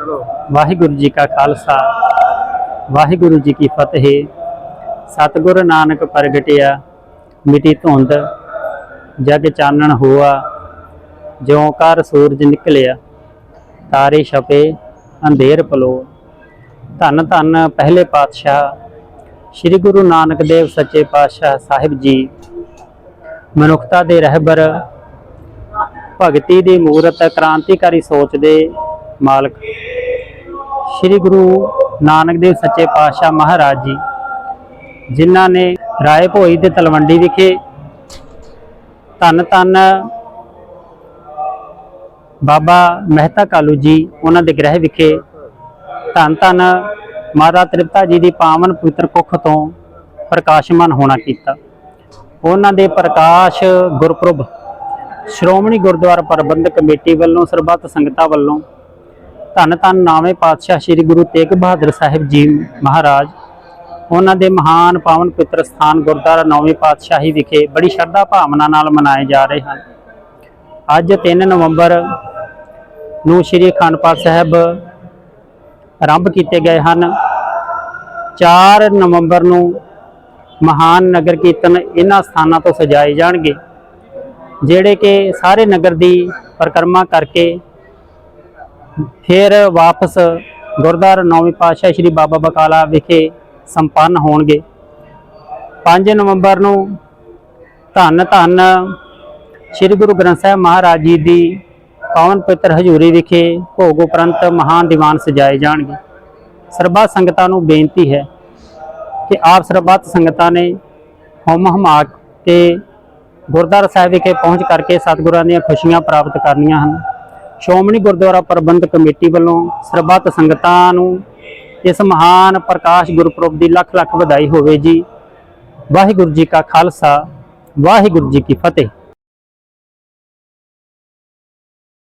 ਵਾਹਿਗੁਰੂ ਜੀ ਕਾ ਖਾਲਸਾ, ਵਾਹਿਗੁਰੂ ਜੀ ਕੀ ਫਤਿਹ। ਸਤਿਗੁਰ ਨਾਨਕ ਪ੍ਰਗਟਿਆ, ਮਿਟੀ ਧੁੰਦ, ਜਗ ਚਾਨਣ ਹੋਆ, ਜਿਉ ਕਰ ਸੂਰਜ ਨਿਕਲਿਆ, ਤਾਰੇ ਛਪੇ, ਅੰਧੇਰ ਪਲੋ। ਧੰਨ ਧੰਨ ਪਹਿਲੇ ਪਾਤਸ਼ਾਹ, ਸ੍ਰੀ ਗੁਰੂ ਨਾਨਕ ਦੇਵ ਸੱਚੇ ਪਾਤਸ਼ਾਹ ਸਾਹਿਬ ਜੀ। ਮਨੁੱਖਤਾ ਦੇ ਰਹਿਬਰ, ਭਗਤੀ ਦੀ ਮੂਰਤ ਕ੍ਰਾਂਤੀਕਾਰੀ ਸੋਚ ਦੇ ਮਾਲਕ। ਸ੍ਰੀ ਗੁਰੂ ਨਾਨਕ ਦੇਵ ਸੱਚੇ ਪਾਤਸ਼ਾਹ ਮਹਾਰਾਜ ਜੀ, ਜਿਨ੍ਹਾਂ ਨੇ ਰਾਏ ਭੋਈ ਤੇ ਤਲਵੰਡੀ ਵਿਖੇ ਧੰਨ ਧੰਨ ਬਾਬਾ ਮਹਿਤਾ ਕਾਲੂ ਜੀ, ਉਹਨਾਂ ਦੇ ਗ੍ਰਹਿ ਵਿਖੇ ਧੰਨ ਧੰਨ ਮਾਤਾ ਤ੍ਰਿਪਤਾ ਜੀ ਦੀ ਪਾਵਨ ਪਵਿੱਤਰ ਕੁੱਖ ਤੋਂ ਪ੍ਰਕਾਸ਼ਮਾਨ ਹੋਣਾ ਕੀਤਾ। ਉਹਨਾਂ ਦੇ ਪ੍ਰਕਾਸ਼ ਗੁਰਪੁਰਬ ਸ਼੍ਰੋਮਣੀ ਗੁਰਦੁਆਰਾ ਪ੍ਰਬੰਧਕ ਕਮੇਟੀ ਵੱਲੋਂ, ਸਰਬੱਤ ਸੰਗਤਾਂ ਵੱਲੋਂ ਧੰਨ ਧੰਨ ਨਾਵੇਂ ਪਾਤਸ਼ਾਹ ਸ੍ਰੀ ਗੁਰੂ ਤੇਗ ਬਹਾਦਰ ਸਾਹਿਬ ਜੀ ਮਹਾਰਾਜ। ਉਹਨਾਂ ਦੇ ਮਹਾਨ ਪਾਵਨ ਪਿੱਤਰ ਸਥਾਨ ਗੁਰਦੁਆਰਾ ਨੌਵੀਂ ਪਾਤਸ਼ਾਹੀ ਵਿਖੇ ਬੜੀ ਸ਼ਰਧਾ ਭਾਵਨਾ ਨਾਲ ਮਨਾਏ ਜਾ ਰਹੇ ਹਨ। ਅੱਜ 3 ਨਵੰਬਰ ਨੂੰ ਸ੍ਰੀ ਅਖੰਡ ਪਾਠ ਸਾਹਿਬ ਆਰੰਭ ਕੀਤੇ ਗਏ ਹਨ। 4 ਨਵੰਬਰ ਨੂੰ ਮਹਾਨ ਨਗਰ ਕੀਰਤਨ ਇਹਨਾਂ ਸਥਾਨਾਂ ਤੋਂ ਸਜਾਏ ਜਾਣਗੇ, ਜਿਹੜੇ ਕਿ ਸਾਰੇ ਨਗਰ ਦੀ ਪਰਿਕਰਮਾ ਕਰਕੇ ਫਿਰ ਵਾਪਸ ਗੁਰਦੁਆਰਾ ਨੌਵੇਂ ਪਾਤਸ਼ਾਹ ਸ੍ਰੀ ਬਾਬਾ ਬਕਾਲਾ ਵਿਖੇ ਸੰਪੰਨ ਹੋਣਗੇ। 5 ਨਵੰਬਰ ਨੂੰ ਧੰਨ ਧੰਨ ਸ੍ਰੀ ਗੁਰੂ ਗ੍ਰੰਥ ਸਾਹਿਬ ਮਹਾਰਾਜ ਜੀ ਦੀ ਪਾਵਨ ਪਵਿੱਤਰ ਹਜ਼ੂਰੀ ਵਿਖੇ ਭੋਗ ਉਪਰੰਤ ਮਹਾਨ ਦੀਵਾਨ ਸਜਾਏ ਜਾਣਗੇ। ਸਰਬੱਤ ਸੰਗਤਾਂ ਨੂੰ ਬੇਨਤੀ ਹੈ ਕਿ ਆਪ ਸਰਬੱਤ ਸੰਗਤਾਂ ਨੇ ਹਮ ਹਮਾ ਕੇ ਗੁਰਦੁਆਰਾ ਸਾਹਿਬ ਵਿਖੇ ਪਹੁੰਚ ਕਰਕੇ ਸਤਿਗੁਰਾਂ ਦੀਆਂ ਖੁਸ਼ੀਆਂ ਪ੍ਰਾਪਤ ਕਰਨੀਆਂ ਹਨ। ਸ਼੍ਰੋਮਣੀ ਗੁਰਦੁਆਰਾ ਪ੍ਰਬੰਧਕ ਕਮੇਟੀ ਵੱਲੋਂ ਸਰਬੱਤ ਸੰਗਤਾਂ ਨੂੰ ਇਸ ਮਹਾਨ ਪ੍ਰਕਾਸ਼ ਗੁਰਪੁਰਬ ਦੀ ਲੱਖ ਲੱਖ ਵਧਾਈ ਹੋਵੇ ਜੀ। ਵਾਹਿਗੁਰੂ ਜੀ ਕਾ ਖਾਲਸਾ, ਵਾਹਿਗੁਰੂ ਜੀ ਕੀ ਫਤਿਹ।